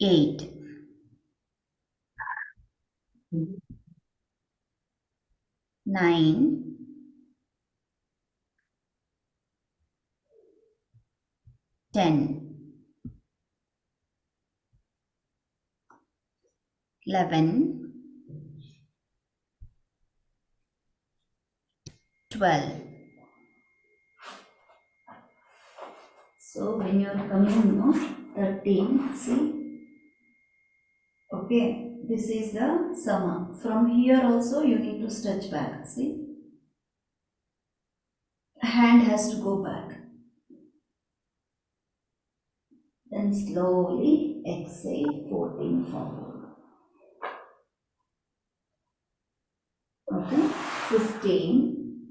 eight, nine, ten, eleven, twelve. So when you are coming, no, thirteen, see. Okay, this is the summer. From here also you need to stretch back, see. Hand has to go back. Then slowly exhale, fourteen forward. Okay, fifteen.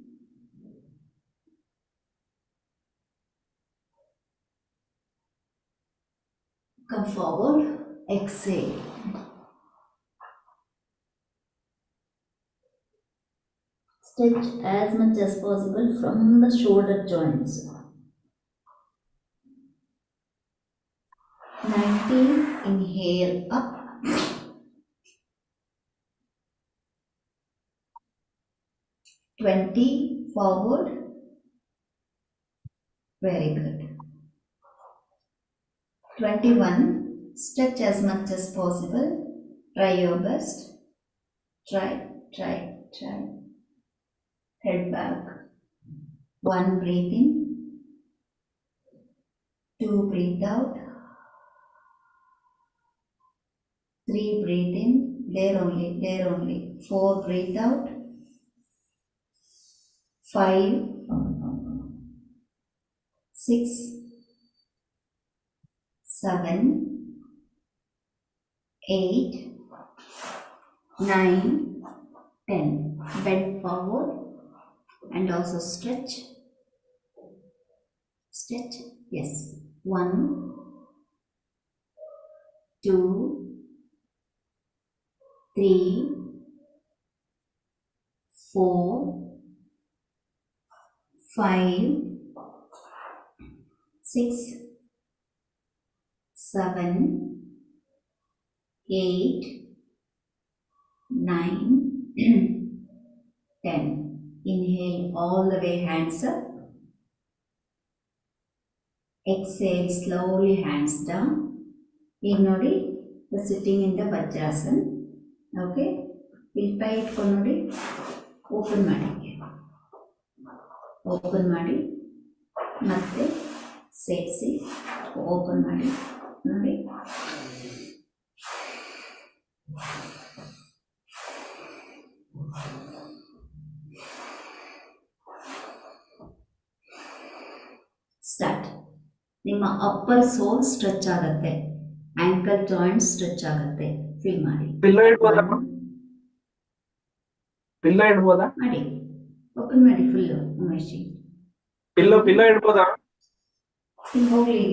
Come forward, exhale. Stretch as much as possible from the shoulder joints. 19, inhale up. Twenty, forward. Very good. 21 stretch as much as possible try your best try try try head back. One breathe in. Two breathe out. Three breathe in. There only there only. Four breathe out. Five. Six. Seven, eight, nine, ten. Bend forward and also stretch. Stretch. Yes. One, two, three, four, five, six, seven, eight, nine, ten. Inhale all the way, hands up. Exhale slowly, hands down. ಈಗ ನೋಡಿ sitting in the Vajrasan okay ಇಲ್ಲಿ ಕೈ ಇಟ್ಕೊಂಡು ನೋಡಿ open ಮಾಡಿ open ಮಾಡಿ ಮತ್ತೆ ಸೇರಿಸಿ ಓಪನ್ ಮಾಡಿ ನೋಡಿ ನಿಮ್ಮ ಅಪ್ಪರ್ ಸೋಲ್ ಸ್ಟ್ರೆಚ್ ಆಗುತ್ತೆ ಆಂಕಲ್ ಜಾಯಿಂಟ್ ಸ್ಟ್ರೆಚ್ ಆಗುತ್ತೆ. ಫೀಲ್ ಮಾಡಿ. ಪಿಲ್ಲೋ ಇಡ್ಬೋದಾ? ಪಿಲ್ಲೋ ಇಡ್ಬೋದಾ? ಮಾಡಿ. ಓಪನ್ ಮಾಡಿ ಫುಲ್ಲು ಉಮೇಶಿ. ಪಿಲ್ಲೋ ಪಿಲ್ಲೋ ಇಡ್ಬೋದಾ? ಹೋಗ್ಲಿ.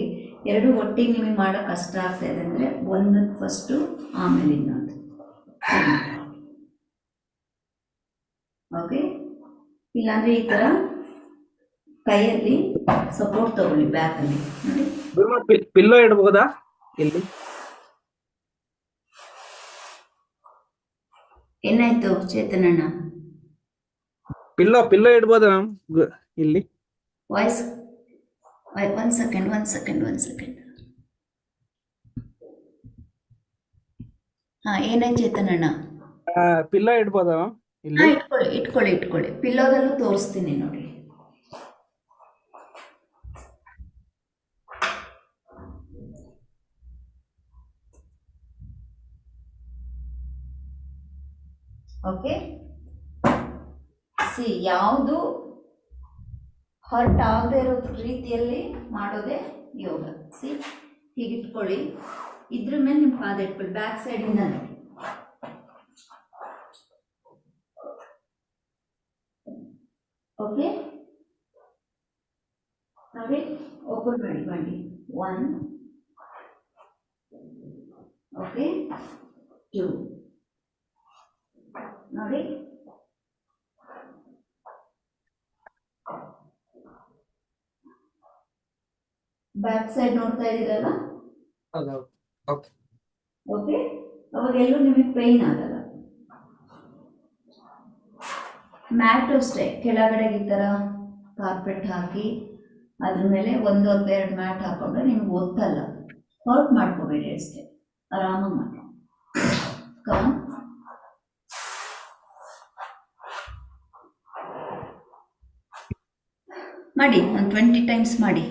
ಎರಡು ಒಟ್ಟಿಗೆ ನಿಮಗೆ ಮಾಡೋ ಕಷ್ಟ ಆಗ್ತಾ ಇದೆ ಅಂದ್ರೆ ಒಂದು ಫಸ್ಟು ಆಮೇಲೆ ಇನ್ನೊಂದು. ಓಕೆ ಇಲ್ಲಾಂದ್ರೆ ಈ ಥರ ಕೈಯಲ್ಲಿ ಸಪೋರ್ಟ್ ತಗೊಳ್ಳಿ ಬ್ಯಾಕಲ್ಲಿ ನೋಡಿ. ಭೀಮಾ, ಪಿ- ಪಿಲ್ಲೋ ಇಡ್ಬೋದಾ? ಇಲ್ಲಿ. ಏನಾಯ್ತು ಚೇತನಣ್ಣ? ಪಿಲ್ಲೋ ಪಿಲ್ಲೋ ಇಡ್ಬೋದಾ? ಮ್ಯಾಮ್ ಇಲ್ಲಿ. Voice one second one second one second ಹಾಂ ಏನಾಯ್ತು ಚೇತನಣ್ಣ? ಆ, ಪಿಲ್ಲೋ ಇಡ್ಬೋದಾ? ಮ್ಯಾಮ್ ಹಾ ಇಲ್ಲಿ. ಇಟ್ಕೊಳ್ಳಿ ಇಟ್ಕೊಳ್ಳಿ ಇಟ್ಕೊಳ್ಳಿ. ಪಿಲ್ಲೋದಲ್ಲೂ ತೋರಿಸ್ತೀನಿ ನೋಡಿ. ಓಕೆ ಸಿ ಯಾವುದು ಹರ್ಟ್ ಆಗದೆ ಇರೋ ರೀತಿಯಲ್ಲಿ ಮಾಡೋದೇ ಯೋಗ. ಸಿ ಹೀಗೆ ಇಟ್ಕೊಳ್ಳಿ ಇದ್ರ ಮೇಲೆ ನಿಮ್ಮ ಪಾದ ಇಟ್ಕೊಳ್ಳಿ ಬ್ಯಾಕ್ ಸೈಡಿಂದ ಓಕೆ ನೋಡಿ. ಓಪನ್ ಮಾಡಿ ಮಾಡಿ. ಒನ್ ಓಕೆ ಟೂ ನೋಡಿ. ಬ್ಯಾಕ್ ಸೈಡ್ ನೋಡ್ತಾ ಇದೀರಲ್ಲ ಓಕೆ ಓಕೆ ಅವಾಗೆಲ್ಲೂ ನಿಮಗೆ ಪೇನ್ ಆಗಲ್ಲ. ಮ್ಯಾಟ್ ಅಷ್ಟೇ. ಕೆಳಗಡೆಗೆ ಈ ಥರ ಕಾರ್ಪೆಟ್ ಹಾಕಿ ಅದ್ರ ಮೇಲೆ ಒಂದು ಅಥವಾ ಎರಡು ಮ್ಯಾಟ್ ಹಾಕೊಂಡ್ರೆ ನಿಮ್ಗೆ ಒತ್ತಲ್ಲ. ಹರ್ಟ್ ಮಾಡ್ಕೋಬೇಡಿ ಅಷ್ಟೇ. ಆರಾಮಾಗಿ ಮಾಡಿ ಮಾಡಿ, ಒಂದು ಟ್ವೆಂಟಿ ಟೈಮ್ಸ್ ಮಾಡಿ.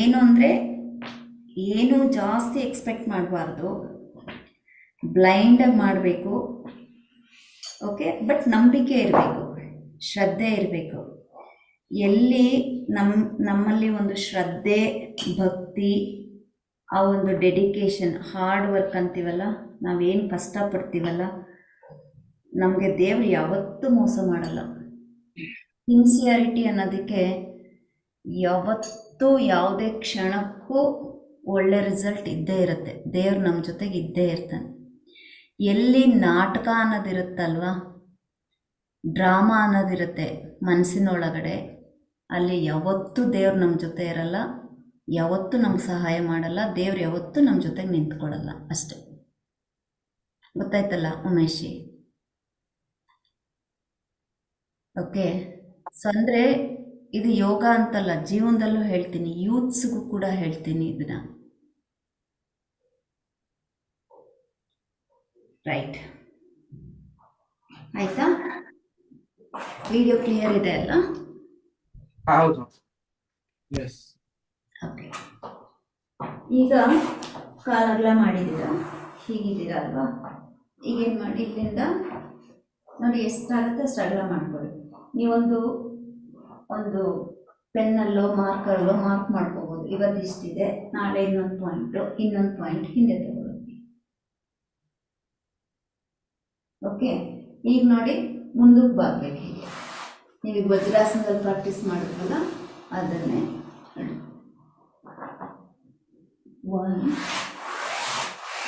ಏನು ಅಂದರೆ, ಏನು ಜಾಸ್ತಿ ಎಕ್ಸ್ಪೆಕ್ಟ್ ಮಾಡಬಾರ್ದು. ಬ್ಲೈಂಡಾಗಿ ಮಾಡಬೇಕು. ಓಕೆ ಬಟ್ ನಂಬಿಕೆ ಇರಬೇಕು. ಶ್ರದ್ಧೆ ಇರಬೇಕು. ಎಲ್ಲಿ ನಮ್ಮ ನಮ್ಮಲ್ಲಿ ಒಂದು ಶ್ರದ್ಧೆ, ಭಕ್ತಿ ಆ ಒಂದು ಡೆಡಿಕೇಶನ್ ಹಾರ್ಡ್ ವರ್ಕ್ ಅಂತೀವಲ್ಲ, ನಾವೇನು ಕಷ್ಟಪಡ್ತೀವಲ್ಲ, ನಮಗೆ ದೇವರು ಯಾವತ್ತೂ ಮೋಸ ಮಾಡಲ್ಲ. ಸಿನ್ಸಿಯಾರಿಟಿ ಅನ್ನೋದಕ್ಕೆ ಯಾವತ್ತೂ ಯಾವುದೇ ಕ್ಷಣಕ್ಕೂ ಒಳ್ಳೆ ರಿಸಲ್ಟ್ ಇದ್ದೇ ಇರುತ್ತೆ. ದೇವ್ರು ನಮ್ಮ ಜೊತೆಗೆ ಇದ್ದೇ ಇರ್ತಾನೆ. ಎಲ್ಲಿ ನಾಟಕ ಅನ್ನೋದಿರುತ್ತಲ್ವ? ಡ್ರಾಮಾ ಅನ್ನೋದಿರುತ್ತೆ ಮನಸ್ಸಿನೊಳಗಡೆ ಅಲ್ಲಿ ಯಾವತ್ತೂ ದೇವ್ರು ನಮ್ಮ ಜೊತೆ ಇರಲ್ಲ. ಯಾವತ್ತೂ ನಮ್ಗೆ ಸಹಾಯ ಮಾಡಲ್ಲ, ದೇವ್ರು ಯಾವತ್ತೂ ನಮ್ಮ ಜೊತೆಗೆ ನಿಂತ್ಕೊಳ್ಳಲ್ಲ ಅಷ್ಟೆ. ಗೊತ್ತಾಯ್ತಲ್ಲ ಉಮೇಶಿ? ಓಕೆ. ಸೊ ಅಂದರೆ ಇದು ಯೋಗ ಅಂತಲ್ಲ, ಜೀವನದಲ್ಲೂ ಹೇಳ್ತೀನಿ, ಯೂತ್ಸ್ಗೂ ಕೂಡ ಹೇಳ್ತೀನಿ ಇದನ್ನ. ರೈಟ್. ಆಯ್ತಾ? ವಿಡಿಯೋ ಕ್ಲಿಯರ್ ಇದೆ ಅಲ್ಲ? ಹೌದು. Yes okay. ಈಗ ಕಾಲಗ್ಲ ಮಾಡಿದ್ದೀರಾ? ಹೀಗಿದ್ದೀರ ಅಲ್ವಾ? ಈಗೇನು ಮಾಡಿ? ಇಲ್ಲಿಂದ ನೋಡಿ ಎಷ್ಟಾಗುತ್ತೆ ಅಷ್ಟು ಮಾಡ್ಕೊಳ್ಳಿ. ನೀವೊಂದು, ಒಂದು ಪೆನ್ನಲ್ಲೋ ಮಾರ್ಕಲ್ಲೋ ಮಾರ್ಕ್ ಮಾಡ್ಕೋಬೋದು. ಇವತ್ತು ಇಷ್ಟಿದೆ. ನಾಳೆ ಇನ್ನೊಂದು ಪಾಯಿಂಟು, ಇನ್ನೊಂದು ಪಾಯಿಂಟ್ ಹಿಂದೆ ತಗೊಳ್ಳಿ. ಓಕೆ? ಈಗ ನೋಡಿ ಮುಂದಕ್ಕೆ ಬಾಗ್ಬೇಕು. ಹೀಗೆ ನೀವು ವಜ್ರಾಸನದಲ್ಲಿ ಪ್ರಾಕ್ಟೀಸ್ ಮಾಡಿದ್ರಲ್ಲ, ಅದನ್ನೇ. 1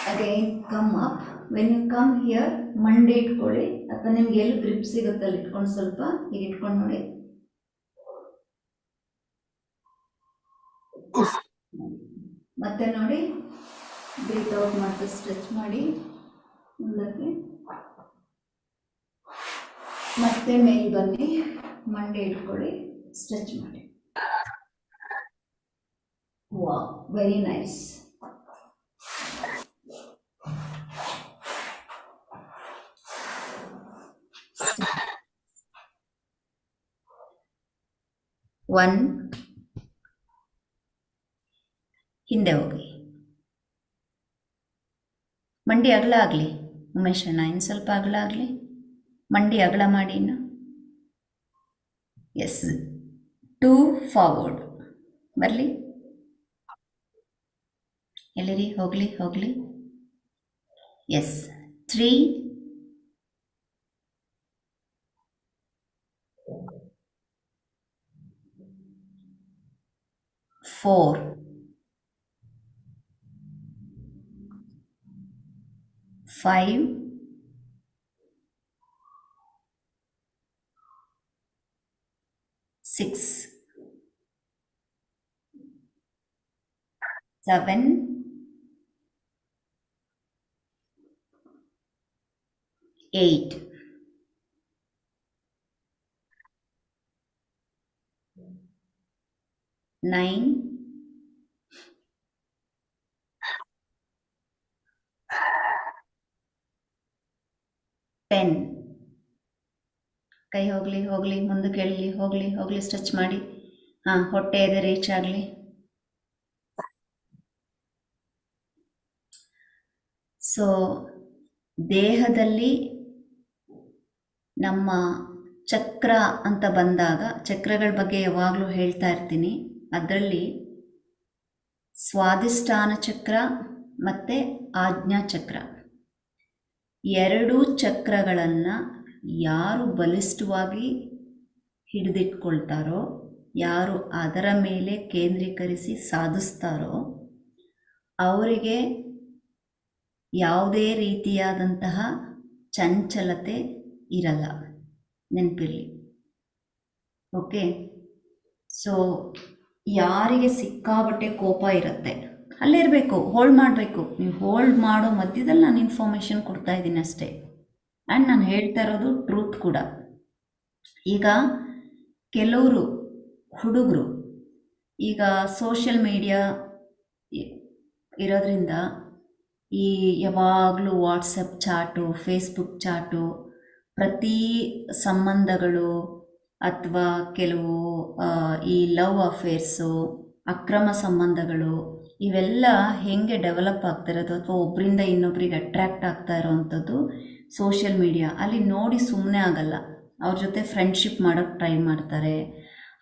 again, come up. When you come here ಮಂಡೆ ಇಟ್ಕೊಳ್ಳಿ. ಅಥವಾ ನಿಮ್ಗೆ ಎಲ್ಲಿ ಗ್ರಿಪ್ ಸಿಗುತ್ತೆ ಅಲ್ಲಿ ಇಟ್ಕೊಂಡು ಸ್ವಲ್ಪ ಈಗ ಇಟ್ಕೊಂಡು ನೋಡಿ. ಮತ್ತೆ ನೋಡಿ. ಬ್ರೀತ್ ಔಟ್ ಮಾಡ್ತಾ ಸ್ಟ್ರೆಚ್ ಮಾಡಿ. ಮುಂದಕ್ಕೆ. ಮತ್ತೆ ಮೇಲೆ ಬನ್ನಿ. ಮಂಡೆ ಇಟ್ಕೊಳ್ಳಿ. ಸ್ಟ್ರೆಚ್ ಮಾಡಿ. Wow, very nice. ಒನ್ ಹಿಂದೆ ಹೋಗಿ. ಮಂಡಿ ಅಗಲ ಆಗಲಿ ಉಮೇಶ್ ಅಣ್ಣ ಇನ್ನು ಸ್ವಲ್ಪ ಅಗಲ ಆಗಲಿ. ಮಂಡಿ ಅಗಲ ಮಾಡಿ ಇನ್ನು. ಎಸ್ ಟೂ ಫಾರ್ವರ್ಡ್ ಬರಲಿ. ಎಲ್ಲಿರಿ? ಹೋಗಲಿ ಹೋಗಲಿ. Yes three four five six seven eight. Nine. Ten ಕೈ ಹೋಗಲಿ ಹೋಗಲಿ, ಮುಂದಕ್ಕೆ ಎಳಲಿ ಹೋಗಲಿ ಹೋಗಲಿ ಸ್ಟ್ರೆಚ್ ಮಾಡಿ ಹಾಂ, ಹೊಟ್ಟೆ ಇದೆ ರೀಚ್ ಆಗಲಿ ಸೊ ದೇಹದಲ್ಲಿ ನಮ್ಮ ಚಕ್ರ ಅಂತ ಬಂದಾಗ, ಚಕ್ರಗಳ ಬಗ್ಗೆ ಯಾವಾಗಲೂ ಹೇಳ್ತಾ ಇರ್ತೀನಿ. ಅದರಲ್ಲಿ ಸ್ವಾದಿಷ್ಠಾನ ಚಕ್ರ ಮತ್ತು ಆಜ್ಞಾ ಚಕ್ರ. ಎರಡೂ ಚಕ್ರಗಳನ್ನು ಯಾರು ಬಲಿಷ್ಠವಾಗಿ ಹಿಡಿದಿಟ್ಕೊಳ್ತಾರೋ, ಯಾರು ಅದರ ಮೇಲೆ ಕೇಂದ್ರೀಕರಿಸಿ ಸಾಧಿಸ್ತಾರೋ, ಅವರಿಗೆ ಯಾವುದೇ ರೀತಿಯಾದಂತಹ ಚಂಚಲತೆ ಇರಲ್ಲ ನೆನಪಿರಲಿ. ಓಕೆ ಸೊ ಯಾರಿಗೆ ಸಿಕ್ಕಾಬಟ್ಟೆ ಕೋಪ ಇರುತ್ತೆ, ಅಲ್ಲೇ ಇರಬೇಕು ಹೋಲ್ಡ್ ಮಾಡಬೇಕು. ನೀವು ಹೋಲ್ಡ್ ಮಾಡೋ ಮಧ್ಯದಲ್ಲಿ ನಾನು ಇನ್ಫಾರ್ಮೇಷನ್ ಕೊಡ್ತಾ ಇದ್ದೀನಿ ಅಷ್ಟೇ. ಆ್ಯಂಡ್ ನಾನು ಹೇಳ್ತಾ ಇರೋದು ಟ್ರೂತ್ ಕೂಡ. ಈಗ ಕೆಲವರು ಹುಡುಗರು, ಈಗ ಸೋಷಿಯಲ್ ಮೀಡಿಯಾ ಇರೋದ್ರಿಂದ ಈ ಯಾವಾಗಲೂ ವಾಟ್ಸಪ್ ಚಾಟು ಫೇಸ್ಬುಕ್ ಚಾಟು ಪ್ರತಿ ಸಂಬಂಧಗಳು ಅಥವಾ ಕೆಲವು ಈ ಲವ್ ಅಫೇರ್ಸು ಅಕ್ರಮ ಸಂಬಂಧಗಳು, ಇವೆಲ್ಲ ಹೇಗೆ ಡೆವಲಪ್ ಆಗ್ತಾ ಇರೋದು ಅಥವಾ ಒಬ್ಬರಿಂದ ಇನ್ನೊಬ್ರಿಗೆ ಅಟ್ರ್ಯಾಕ್ಟ್ ಆಗ್ತಾ ಇರೋವಂಥದ್ದು ಸೋಷಿಯಲ್ ಮೀಡಿಯಾ ಅಲ್ಲಿ ನೋಡಿ ಸುಮ್ಮನೆ ಆಗಲ್ಲ. ಅವ್ರ ಜೊತೆ ಫ್ರೆಂಡ್ಶಿಪ್ ಮಾಡೋಕ್ಕೆ ಟ್ರೈ ಮಾಡ್ತಾರೆ.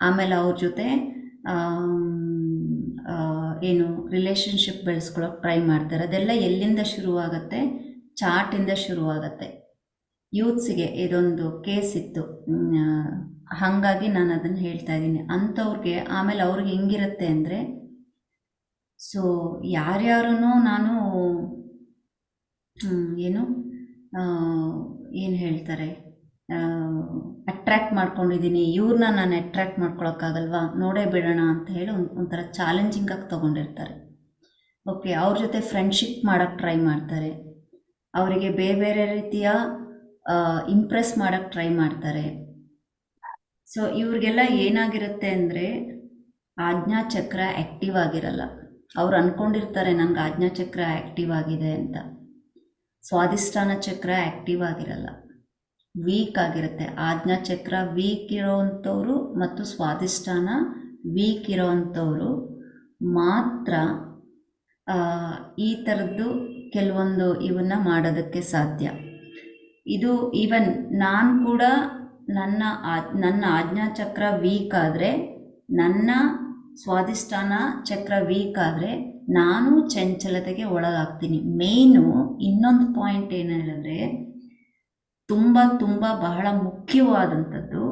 ಆಮೇಲೆ ಅವ್ರ ಜೊತೆ ಏನು ರಿಲೇಷನ್ಶಿಪ್ ಬೆಳೆಸ್ಕೊಳ್ಳೋಕೆ ಟ್ರೈ ಮಾಡ್ತಾರೆ. ಅದೆಲ್ಲ ಎಲ್ಲಿಂದ ಶುರುವಾಗತ್ತೆ? ಚಾಟಿಂದ ಶುರುವಾಗತ್ತೆ. ಯೂತ್ಸಿಗೆ ಇದೊಂದು ಕೇಸ್ ಇತ್ತು. ಹಾಗಾಗಿ ನಾನು ಅದನ್ನು ಹೇಳ್ತಾ ಇದ್ದೀನಿ. ಅಂಥವ್ರಿಗೆ, ಆಮೇಲೆ ಅವ್ರಿಗೆ ಹೆಂಗಿರುತ್ತೆ ಅಂದರೆ ಸೊ ಯಾರ್ಯಾರೂ ನಾನು ಏನು ಏನು ಹೇಳ್ತಾರೆ ಅಟ್ರ್ಯಾಕ್ಟ್ ಮಾಡ್ಕೊಂಡಿದ್ದೀನಿ. ಇವ್ರನ್ನ ನಾನು ಅಟ್ರ್ಯಾಕ್ಟ್ ಮಾಡ್ಕೊಳಕ್ಕಾಗಲ್ವಾ? ನೋಡೇ ಬಿಡೋಣ ಅಂತ ಹೇಳಿ ಒಂದು, ಒಂಥರ ಚಾಲೆಂಜಿಂಗಾಗಿ ತೊಗೊಂಡಿರ್ತಾರೆ. ಓಕೆ ಅವ್ರ ಜೊತೆ ಫ್ರೆಂಡ್ಶಿಪ್ ಮಾಡೋಕ್ಕೆ ಟ್ರೈ ಮಾಡ್ತಾರೆ. ಅವರಿಗೆ ಬೇರೆ ಬೇರೆ ರೀತಿಯ ಇಂಪ್ರೆಸ್ ಮಾಡೋಕ್ಕೆ ಟ್ರೈ ಮಾಡ್ತಾರೆ. ಸೊ ಇವ್ರಿಗೆಲ್ಲ ಏನಾಗಿರುತ್ತೆ ಅಂದರೆ ಆಜ್ಞಾಚಕ್ರ ಆ್ಯಕ್ಟಿವ್ ಆಗಿರಲ್ಲ. ಅವ್ರು ಅಂದ್ಕೊಂಡಿರ್ತಾರೆ ನನಗೆ ಆಜ್ಞಾಚಕ್ರ ಆ್ಯಕ್ಟಿವ್ ಆಗಿದೆ ಅಂತ. ಸ್ವಾದಿಷ್ಠಾನ ಚಕ್ರ ಆ್ಯಕ್ಟಿವ್ ಆಗಿರಲ್ಲ. ವೀಕ್ ಆಗಿರುತ್ತೆ. ಆಜ್ಞಾಚಕ್ರ ವೀಕ್ ಇರೋವಂಥವ್ರು ಮತ್ತು ಸ್ವಾದಿಷ್ಠಾನ ವೀಕ್ ಇರೋವಂಥವ್ರು ಮಾತ್ರ ಈ ಥರದ್ದು ಕೆಲವೊಂದು ಇವನ್ನ ಮಾಡೋದಕ್ಕೆ ಸಾಧ್ಯ. ಇದು ಈವನ್ ನಾನು ಕೂಡ ನನ್ನ ಆ ನನ್ನ ಆಜ್ಞಾಚಕ್ರ ವೀಕ್ ಆದರೆ, ನನ್ನ ಸ್ವಾದಿಷ್ಠಾನ ಚಕ್ರ ವೀಕ್ ಆದರೆ ನಾನು ಚಂಚಲತೆಗೆ ಒಳಗಾಗ್ತೀನಿ. ಮೇಯ್ನು ಇನ್ನೊಂದು ಪಾಯಿಂಟ್ ಏನು ಹೇಳಿದ್ರೆ ತುಂಬ ತುಂಬ ಬಹಳ ಮುಖ್ಯವಾದಂಥದ್ದು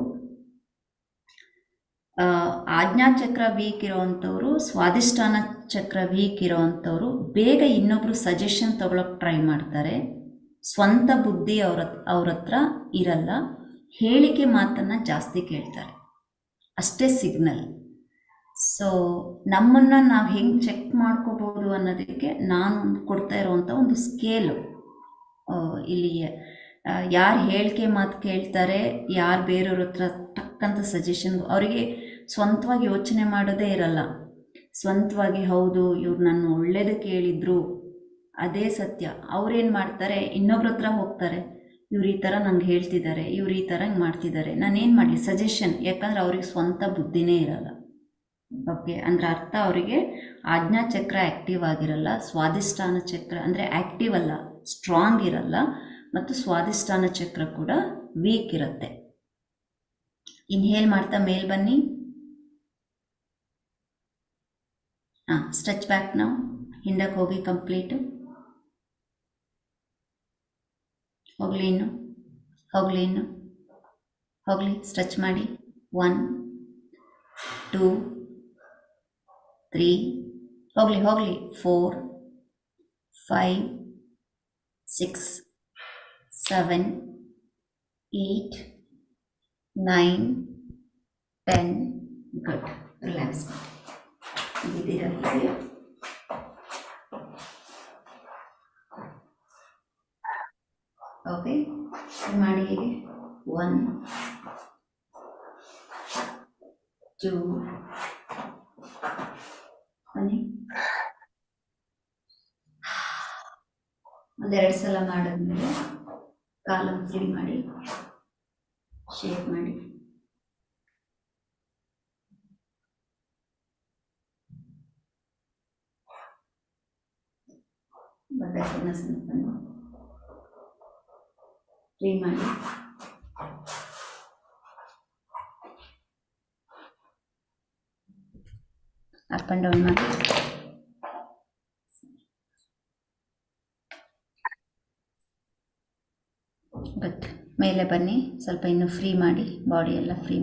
ಆಜ್ಞಾಚಕ್ರ ವೀಕ್ ಇರೋವಂಥವ್ರು ಸ್ವಾದಿಷ್ಠಾನ ಚಕ್ರ ವೀಕ್ ಇರೋವಂಥವ್ರು ಬೇಗ ಇನ್ನೊಬ್ಬರು ಸಜೆಷನ್ ತಗೊಳಕ್ಕೆ ಟ್ರೈ ಮಾಡ್ತಾರೆ. ಸ್ವಂತ ಬುದ್ಧಿ ಅವ್ರ ಅವ್ರ ಹತ್ರ ಇರಲ್ಲ. ಹೇಳಿಕೆ ಮಾತನ್ನು ಜಾಸ್ತಿ ಕೇಳ್ತಾರೆ. ಅಷ್ಟೇ ಸಿಗ್ನಲ್ ಸೊ ನಮ್ಮನ್ನು ನಾವು ಹೆಂಗೆ ಚೆಕ್ ಮಾಡ್ಕೋಬೋದು ಅನ್ನೋದಕ್ಕೆ ನಾನು ಕೊಡ್ತಾ ಇರೋವಂಥ ಒಂದು ಸ್ಕೇಲು ಇಲ್ಲಿ ಯಾರು ಹೇಳಿಕೆ ಮಾತು ಕೇಳ್ತಾರೆ, ಯಾರು ಬೇರೆಯವ್ರ ಹತ್ರ ತಕ್ಕಂಥ ಸಜೆಷನ್ ಅವರಿಗೆ ಸ್ವಂತವಾಗಿ ಯೋಚನೆ ಮಾಡೋದೇ ಇರಲ್ಲ. ಸ್ವಂತವಾಗಿ, ಹೌದು, ಇವ್ರು ನನ್ನ ಒಳ್ಳೇದಕ್ಕೆ ಹೇಳಿದ್ರು ಅದೇ ಸತ್ಯ. ಅವ್ರೇನು ಮಾಡ್ತಾರೆ? ಇನ್ನೊಬ್ರ ಹತ್ರ ಹೋಗ್ತಾರೆ. ಇವ್ರು ಈ ಥರ ನಂಗೆ ಹೇಳ್ತಿದ್ದಾರೆ ಇವ್ರು ಈ ಥರ ಹಂಗೆ ಮಾಡ್ತಿದ್ದಾರೆ ನಾನೇನು ಮಾಡಲಿ? ಸಜೆಷನ್ ಯಾಕಂದ್ರೆ ಅವ್ರಿಗೆ ಸ್ವಂತ ಬುದ್ಧಿನೇ ಇರಲ್ಲ. ಓಕೆ? ಅಂದ್ರೆ ಅರ್ಥ ಅವರಿಗೆ ಆಜ್ಞಾ ಚಕ್ರ ಆ್ಯಕ್ಟಿವ್ ಆಗಿರಲ್ಲ ಸ್ವಾದಿಷ್ಠಾನ ಚಕ್ರ ಅಂದರೆ ಆ್ಯಕ್ಟಿವ್ ಅಲ್ಲ ಸ್ಟ್ರಾಂಗ್ ಇರಲ್ಲ, ಮತ್ತು ಸ್ವಾದಿಷ್ಠಾನ ಚಕ್ರ ಕೂಡ ವೀಕ್ ಇರುತ್ತೆ. ಇನ್ಹೇಲ್ ಮಾಡ್ತಾ ಮೇಲ್ ಬನ್ನಿ. ಹಾಂ ಸ್ಟ್ರೆಚ್ ಬ್ಯಾಕ್ ನಾವು ಹಿಂದಕ್ಕೆ ಹೋಗಿ ಕಂಪ್ಲೀಟು ಹೋಗಲಿ ಇನ್ನು. ಹೋಗಲಿ ಇನ್ನು. ಹೋಗಲಿ ಸ್ಟ್ರೆಚ್ ಮಾಡಿ. ಒನ್ ಟೂ ತ್ರೀ ಹೋಗಲಿ ಹೋಗಲಿ. Four five six seven eight nine ten good relax ಇದ್ದೀರಾ ಓಕೆ ಮಾಡಿ ಹೀಗೆ? ಒನ್ ಟೂ ಬನ್ನಿ ಒಂದೆರಡು ಸಲ ಮಾಡಿದ್ಮೇಲೆ ಕಾಲನ್ನು ಫ್ರೀ ಮಾಡಿ ಶೇಪ್ ಮಾಡಿ. ಬಟ್ಟೆನ ಸ್ವಲ್ಪ ಫ್ರೀ ಮಾಡಿ ಅಪ್ ಆ್ಯಂಡ್ ಡೌನ್ ಮಾಡಿ ಬಟ್ ಮೇಲೆ ಬನ್ನಿ. ಸ್ವಲ್ಪ ಇನ್ನು ಫ್ರೀ ಮಾಡಿ ಬಾಡಿ ಎಲ್ಲ ಫ್ರೀ